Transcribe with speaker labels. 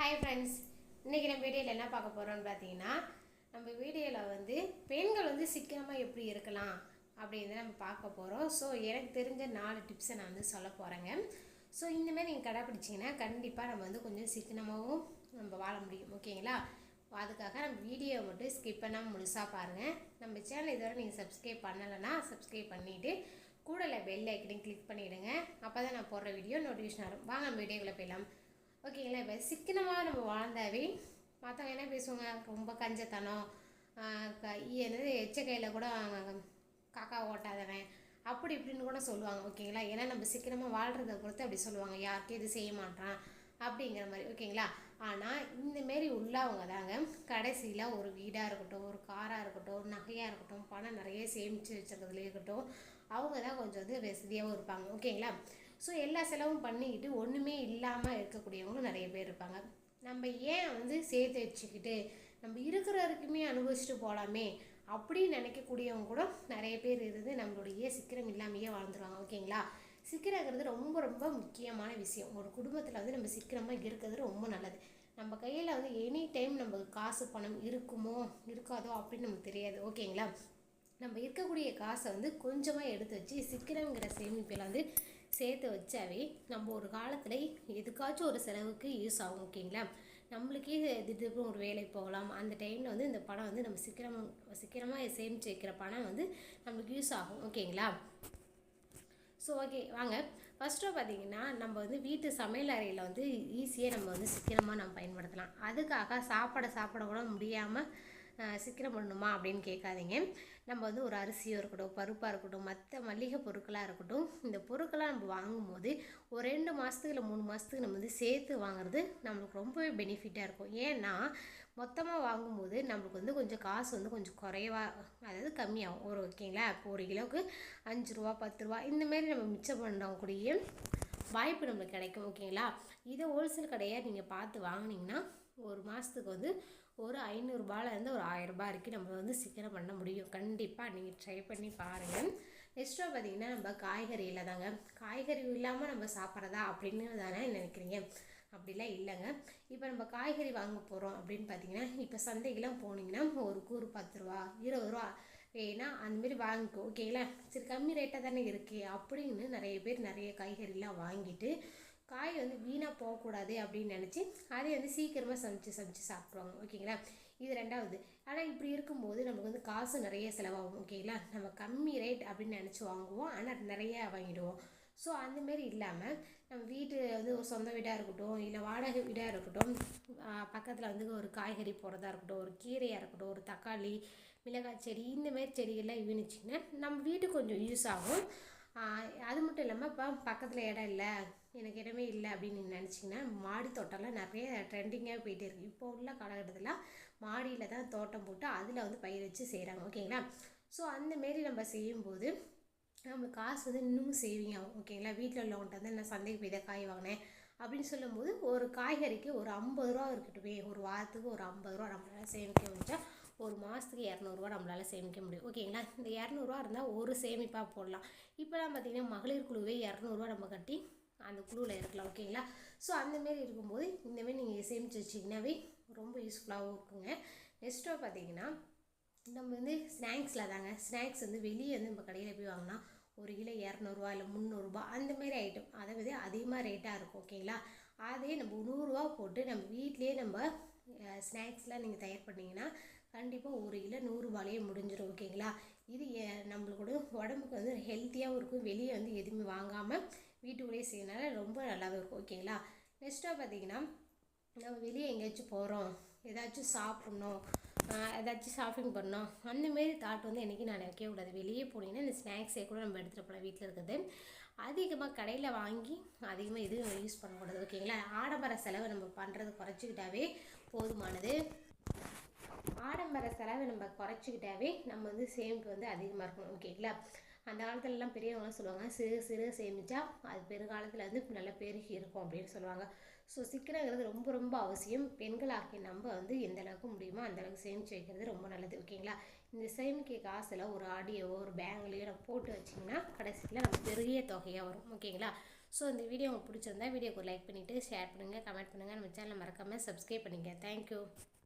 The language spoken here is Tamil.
Speaker 1: ஹாய் ஃப்ரெண்ட்ஸ் இன்றைக்கி நம்ம வீடியோவில் என்ன பார்க்க போகிறோம்னு பார்த்தீங்கன்னா நம்ம வீடியோவில் வந்து பெண்கள் வந்து சிக்கனமாக எப்படி இருக்கலாம் அப்படின்னு நம்ம பார்க்க போகிறோம் ஸோ எனக்கு தெரிஞ்ச நாலு டிப்ஸை நான் வந்து சொல்ல போகிறேங்க ஸோ இந்தமாரி நீங்கள் கடைப்பிடிச்சிங்கன்னா கண்டிப்பாக நம்ம வந்து கொஞ்சம் சிக்கனமாகவும் நம்ம வாழ முடியும். ஓகேங்களா அதுக்காக நம்ம வீடியோவை மட்டும் ஸ்கிப் பண்ணாமல் முழுசாக பாருங்கள் நம்ம சேனல் இதுவரை நீங்கள் சப்ஸ்கிரைப் பண்ணலைன்னா சப்ஸ்கிரைப் பண்ணிவிட்டு கூடல பெல் ஐக்கனையும் கிளிக் பண்ணிவிடுங்க அப்போ தான் நான் போடுற வீடியோ நோட்டிஃபிகேஷன் வரும். வாங்க நம்ம வீடியோக்குள்ளே போயிடலாம். ஓகேங்களா இப்போ சிக்கனமாக நம்ம வாழ்ந்தாவே மற்றவங்க என்ன பேசுவாங்க? ரொம்ப கஞ்சத்தனம். க என்னது எச்ச கையில் கூட காக்கா ஓட்டாதவன். அப்படி இப்படின்னு கூட சொல்லுவாங்க ஓகேங்களா ஏன்னா நம்ம சிக்கனமாக வாழ்கிறத பொறுத்து அப்படி சொல்லுவாங்க. யாருக்கும் இது செய்ய மாட்டான் அப்படிங்கிற மாதிரி ஓகேங்களா ஆனால் இந்தமாரி உள்ளவங்க தாங்க கடைசியில் ஒரு வீடாக இருக்கட்டும் ஒரு காராக இருக்கட்டும் ஒரு நகையாக இருக்கட்டும் பணம் நிறைய சேமித்து வச்சுருக்கிறதுல இருக்கட்டும் அவங்க தான் கொஞ்சம் வந்து வசதியாகவும் இருப்பாங்க ஓகேங்களா ஸோ எல்லா செலவும் பண்ணிக்கிட்டு ஒன்றுமே இல்லாமல் இருக்கக்கூடியவங்களும் நிறைய பேர் இருப்பாங்க. நம்ம ஏன் வந்து சேர்த்து வச்சுக்கிட்டு நம்ம இருக்கிற வரைக்குமே அனுபவிச்சுட்டு போகலாமே அப்படின்னு நினைக்கக்கூடியவங்க கூட நிறைய பேர் இருந்து நம்மளுடைய சிக்கிரம் இல்லாமையே வாழ்ந்துருவாங்க. ஓகேங்களா? சிக்கிறங்கிறது ரொம்ப ரொம்ப முக்கியமான விஷயம். ஒரு குடும்பத்தில் வந்து நம்ம சிக்கிரமாக இருக்கிறது ரொம்ப நல்லது. நம்ம கையில் வந்து எனி டைம் நமக்கு காசு பணம் இருக்குமோ இருக்காதோ அப்படின்னு நமக்கு தெரியாது. ஓகேங்களா? நம்ம இருக்கக்கூடிய காசை வந்து கொஞ்சமாக எடுத்து வச்சு சிக்கிரங்கிற சேமிப்பில் வந்து சேர்த்து வச்சாவே நம்ம ஒரு காலத்தில் எதுக்காச்சும் ஒரு செலவுக்கு யூஸ் ஆகும் ஓகேங்களா நம்மளுக்கே திடீர்னு ஒரு வேலைக்கு போகலாம். அந்த டைமில் வந்து இந்த பணம் வந்து நம்ம சீக்கிரமாக சீக்கிரமாக சேமித்து வைக்கிற பணம் வந்து நம்மளுக்கு யூஸ் ஆகும் ஓகேங்களா ஸோ ஓகே வாங்க. ஃபஸ்ட்டு பார்த்தீங்கன்னா நம்ம வந்து வீட்டு சமையல் அறையில் வந்து ஈஸியாக நம்ம வந்து சீக்கிரமாக நம்ம பயன்படுத்தலாம். அதுக்காக சாப்பாடை சாப்பிட கூட முடியாமல் சீக்கிரம் பண்ணணுமா அப்படின்னு கேட்காதீங்க. நம்ம வந்து ஒரு அரிசியோ இருக்கட்டும் பருப்பாக இருக்கட்டும் மற்ற மளிகை பொருட்களாக இருக்கட்டும் இந்த பொருட்களாக நம்ம வாங்கும்போது ஒரு ரெண்டு மாதத்துக்கு இல்லை மூணு மாதத்துக்கு நம்ம வந்து சேர்த்து வாங்குறது நம்மளுக்கு ரொம்பவே பெனிஃபிட்டாக இருக்கும். ஏன்னா மொத்தமாக வாங்கும்போது நம்மளுக்கு வந்து கொஞ்சம் காசு வந்து கொஞ்சம் குறைவா அதாவது கம்மியாகும். ஒரு ஓகேங்களா? இப்போ ஒரு கிலோவுக்கு அஞ்சு ரூபா பத்து ரூபா இந்தமாரி நம்ம மிச்சம் பண்ணக்கூடிய வாய்ப்பு நம்மளுக்கு கிடைக்கும் ஓகேங்களா? இதை ஹோல்சேல் கடையாக நீங்கள் பார்த்து வாங்கினீங்கன்னா ஒரு மாதத்துக்கு வந்து ஒரு ஐநூறுரூபாலேருந்து ஒரு ஆயிரரூபா வரைக்கும் நம்ம வந்து சீக்கிரம் பண்ண முடியும். கண்டிப்பாக நீங்கள் ட்ரை பண்ணி பாருங்கள் நெக்ஸ்ட்டாக பார்த்தீங்கன்னா நம்ம காய்கறியில் தாங்க. காய்கறி இல்லாமல் நம்ம சாப்பிட்றதா அப்படின்னு தானே நினைக்கிறீங்க? அப்படிலாம் இல்லைங்க. இப்போ நம்ம காய்கறி வாங்க போகிறோம் அப்படின்னு பார்த்தீங்கன்னா இப்போ சந்தைக்கெலாம் போனீங்கன்னா ஒரு கூறு பத்து ரூபா இருபது ரூபா வேணா அந்தமாரி வாங்கிக்கோ ஓகேங்களா சரி கம்மி ரேட்டாக தானே இருக்கே அப்படின்னு நிறைய பேர் நிறைய காய்கறிலாம் வாங்கிட்டு காய் வந்து வீணாக போகக்கூடாது அப்படின்னு நினச்சி அதை வந்து சீக்கிரமாக சமைச்சு சமைச்சு சாப்பிடுவாங்க. ஓகேங்களா? இது ரெண்டாவது. ஆனால் இப்படி இருக்கும்போது நமக்கு வந்து காசு நிறைய செலவாகும். ஓகேங்களா? நம்ம கம்மி ரேட் அப்படின்னு நினச்சி வாங்குவோம். ஆனால் நிறைய வாங்கிடுவோம். ஸோ அந்தமாரி இல்லாமல் நம்ம வீட்டு வந்து ஒரு சொந்த வீடாக இருக்கட்டும் இல்லை வாடகை வீடாக இருக்கட்டும் பக்கத்தில் வந்து ஒரு காய்கறி போடுறதா இருக்கட்டும் ஒரு கீரையாக இருக்கட்டும் ஒரு தக்காளி மிளகாய் செடி இந்தமாரி செடிகள்லாம் ஈனுச்சிங்கன்னா நம்ம வீட்டுக்கு கொஞ்சம் யூஸ் ஆகும். அது மட்டும் இல்லாமல் இப்போ பக்கத்தில் இடம் இல்லை எனக்கு இடமே இல்லை அப்படின்னு நினச்சிங்கன்னா மாடி தோட்டம்லாம் நிறைய ட்ரெண்டிங்காக போயிட்டே இருக்குது இப்போ உள்ள காலகட்டத்தில் மாடியில் தான் தோட்டம் போட்டு அதில் வந்து பயிர் வச்சு செய்கிறாங்க ஓகேங்களா ஸோ அந்தமாரி நம்ம செய்யும்போது நம்மளுக்கு காசு வந்து இன்னும் சேவிங் ஆகும். ஓகேங்களா வீட்டில் உள்ளவங்கள்ட்ட வந்து நான் சந்தைக்கு போய் தான் காய் வாங்கினேன். அப்படின்னு சொல்லும்போது ஒரு காய்கறிக்கு ஒரு ஐம்பது ரூபா இருக்கட்டுமே ஒரு வாரத்துக்கு ஒரு ஐம்பது ரூபா நம்மளால் சேமிக்க முடிஞ்சால் ஒரு மாதத்துக்கு இரநூறுவா நம்மளால் சேமிக்க முடியும். ஓகேங்களா இந்த இரநூறுவா இருந்தால் ஒரு சேமிப்பாக போடலாம். இப்போலாம் பார்த்திங்கன்னா மகளிர் குழுவே இரநூறுவா நம்ம கட்டி அந்த குழுவில் இருக்கலாம். ஓகேங்களா ஸோ அந்தமாரி இருக்கும்போது இந்தமாரி நீங்கள் சேமித்து வச்சிங்கனாவே ரொம்ப யூஸ்ஃபுல்லாகவும் இருக்குங்க. நெக்ஸ்ட்டாக பார்த்தீங்கன்னா நம்ம வந்து ஸ்நாக்ஸில் தாங்க. ஸ்நாக்ஸ் வந்து வெளியே வந்து நம்ம கடையில் போய் வாங்கினா ஒரு கிலோ இரநூறுவா இல்லை முந்நூறுரூபா அந்தமாரி ஐட்டம் அதை வந்து அதிகமாக ரேட்டாக இருக்கும். ஓகேங்களா அதே நம்ம நூறுரூவா போட்டு நம்ம வீட்லேயே நம்ம ஸ்நாக்ஸ்லாம் நீங்கள் தயார் பண்ணிங்கன்னா கண்டிப்பாக ஒரு கிலோ நூறுரூபாலேயே முடிஞ்சிடும் ஓகேங்களா? இது நம்மளுக்கு உடம்புக்கு வந்து ஹெல்த்தியாகவும் இருக்கும். வெளியே வந்து எதுவுமே வாங்காமல் வீட்டுக்குள்ளேயே செய்யறதுனால ரொம்ப நல்லாவே இருக்கும் ஓகேங்களா? நெக்ஸ்ட்டாக பார்த்தீங்கன்னா நம்ம வெளியே எங்கேயாச்சும் போகிறோம் ஏதாச்சும் சாப்பிட்ணும் ஏதாச்சும் ஷாப்பிங் பண்ணோம் அந்தமாரி தாட் வந்து என்றைக்கும் நான் நினைக்கவே கூடாது. வெளியே போனீங்கன்னா இந்த ஸ்நாக்ஸே கூட நம்ம எடுத்துகிட்டு போகலாம் வீட்டில் இருக்கிறது. அதிகமாக கடையில் வாங்கி அதிகமாக எதுவும் யூஸ் பண்ணக்கூடாது ஓகேங்களா? ஆடம்பர செலவை நம்ம பண்ணுறது குறைச்சிக்கிட்டாவே போதுமானது. ஆடம்பர செலவை நம்ம குறைச்சிக்கிட்டாவே நம்ம வந்து சேமிப்பு வந்து அதிகமாக இருக்கணும். ஓகேங்களா அந்த காலத்துலலாம் பெரியவங்களாம் சொல்லுவாங்க சிறு சிறு சேமித்தா அது பெருகாலத்தில் வந்து நல்லா பெருகி இருக்கும் அப்படின்னு சொல்லுவாங்க. ஸோ சிக்கனங்கிறது ரொம்ப ரொம்ப அவசியம். பெண்களாகிய நம்ம வந்து எந்த அளவுக்கு முடியுமோ அந்த அளவுக்கு சேமித்து வைக்கிறது ரொம்ப நல்லது. ஓகேங்களா இந்த சேமிக்க காசில் ஒரு ஆடியோவோ ஒரு பேங்க்லேயோ நம்ம போட்டு வச்சிங்கன்னா கடைசியில் நம்ம பெரிய தொகையாக வரும். ஓகேங்களா ஸோ இந்த வீடியோ உங்களுக்கு பிடிச்சிருந்தா வீடியோக்கு லைக் பண்ணிவிட்டு ஷேர் பண்ணுங்கள் கமெண்ட் பண்ணுங்கள் நம்ம சேனலை மறக்காமல் சப்ஸ்கிரைப் பண்ணிக்க தேங்க்யூ